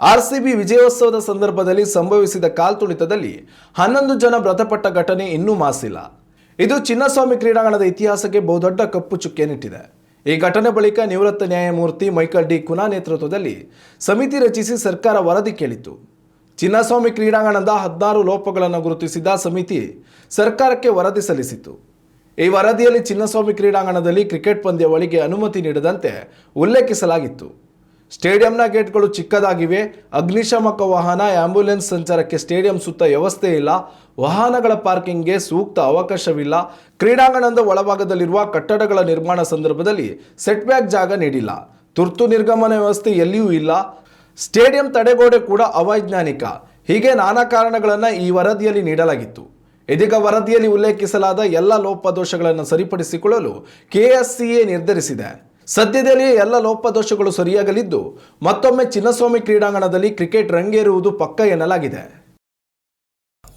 RCB ವಿಜಯೋತ್ಸವದ ಸಂದರ್ಭದಲ್ಲಿ ಸಂಭವಿಸಿದ ಕಾಲ್ತುಳಿತದಲ್ಲಿ ಹನ್ನೊಂದು ಜನ ಮೃತಪಟ್ಟ ಘಟನೆ ಇನ್ನೂ ಮಾಸಿಲ್ಲ. ಇದು ಚಿನ್ನಸ್ವಾಮಿ ಕ್ರೀಡಾಂಗಣದ ಇತಿಹಾಸಕ್ಕೆ ಬಹುದೊಡ್ಡ ಕಪ್ಪು ಚುಕ್ಕೆನಿಟ್ಟಿದೆ ಈ ಘಟನೆ ಬಳಿಕ ನಿವೃತ್ತ ನ್ಯಾಯಮೂರ್ತಿ ಮೈಕಲ್ ಡಿ ಕುನಾ ನೇತೃತ್ವದಲ್ಲಿ ಸಮಿತಿ ರಚಿಸಿ ಸರ್ಕಾರ ವರದಿ ಕೇಳಿತು ಚಿನ್ನಸ್ವಾಮಿ ಕ್ರೀಡಾಂಗಣದ ಹದಿನಾರು ಲೋಪಗಳನ್ನು ಗುರುತಿಸಿದ ಸಮಿತಿ ಸರ್ಕಾರಕ್ಕೆ ವರದಿ ಸಲ್ಲಿಸಿತು ಈ ವರದಿಯಲ್ಲಿ ಚಿನ್ನಸ್ವಾಮಿ ಕ್ರೀಡಾಂಗಣದಲ್ಲಿ ಕ್ರಿಕೆಟ್ ಪಂದ್ಯಾವಳಿಗೆ ಅನುಮತಿ ನೀಡದಂತೆ ಉಲ್ಲೇಖಿಸಲಾಗಿತ್ತು. ಸ್ಟೇಡಿಯಂನ ಗೇಟ್ಗಳು ಚಿಕ್ಕದಾಗಿವೆ. ಅಗ್ನಿಶಾಮಕ ವಾಹನ, ಆಂಬ್ಯುಲೆನ್ಸ್ ಸಂಚಾರಕ್ಕೆ ಸ್ಟೇಡಿಯಂ ಸುತ್ತ ವ್ಯವಸ್ಥೆ ಇಲ್ಲ. ವಾಹನಗಳ ಪಾರ್ಕಿಂಗ್ಗೆ ಸೂಕ್ತ ಅವಕಾಶವಿಲ್ಲ. ಕ್ರೀಡಾಂಗಣದ ಒಳಭಾಗದಲ್ಲಿರುವ ಕಟ್ಟಡಗಳ ನಿರ್ಮಾಣ ಸಂದರ್ಭದಲ್ಲಿ ಸೆಟ್ಬ್ಯಾಕ್ ಜಾಗ ನೀಡಿಲ್ಲ. ತುರ್ತು ನಿರ್ಗಮನ ವ್ಯವಸ್ಥೆ ಎಲ್ಲಿಯೂ ಇಲ್ಲ. ಸ್ಟೇಡಿಯಂ ತಡೆಗೋಡೆ ಕೂಡ ಅವೈಜ್ಞಾನಿಕ. ಹೀಗೆ ನಾನಾ ಕಾರಣಗಳನ್ನು ಈ ವರದಿಯಲ್ಲಿ ನೀಡಲಾಗಿತ್ತು. ಇದೀಗ ವರದಿಯಲ್ಲಿ ಉಲ್ಲೇಖಿಸಲಾದ ಎಲ್ಲ ಲೋಪದೋಷಗಳನ್ನು ಸರಿಪಡಿಸಿಕೊಳ್ಳಲು ಕೆಎಸ್ಸಿಎ ನಿರ್ಧರಿಸಿದೆ. ಸದ್ಯದಲ್ಲಿಯೇ ಎಲ್ಲ ಲೋಪದೋಷಗಳು ಸರಿಯಾಗಲಿದ್ದು, ಮತ್ತೊಮ್ಮೆ ಚಿನ್ನಸ್ವಾಮಿ ಕ್ರೀಡಾಂಗಣದಲ್ಲಿ ಕ್ರಿಕೆಟ್ ರಂಗೇರುವುದು ಪಕ್ಕ ಎನ್ನಲಾಗಿದೆ.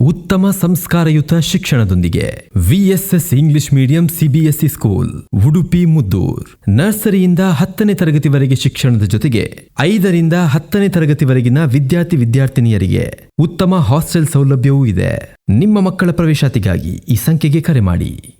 ಉತ್ತಮ ಸಂಸ್ಕಾರಯುತ ಶಿಕ್ಷಣದೊಂದಿಗೆ VSS English medium CBSE school, Udupi, Muddur. ನರ್ಸರಿಯಿಂದ ಹತ್ತನೇ ತರಗತಿವರೆಗೆ ಶಿಕ್ಷಣದ ಜೊತೆಗೆ ಐದರಿಂದ ಹತ್ತನೇ ತರಗತಿವರೆಗಿನ ವಿದ್ಯಾರ್ಥಿ ವಿದ್ಯಾರ್ಥಿನಿಯರಿಗೆ ಉತ್ತಮ ಹಾಸ್ಟೆಲ್ ಸೌಲಭ್ಯವೂ ಇದೆ. ನಿಮ್ಮ ಮಕ್ಕಳ ಪ್ರವೇಶಾತಿಗಾಗಿ ಈ ಸಂಖ್ಯೆಗೆ ಕರೆ ಮಾಡಿ.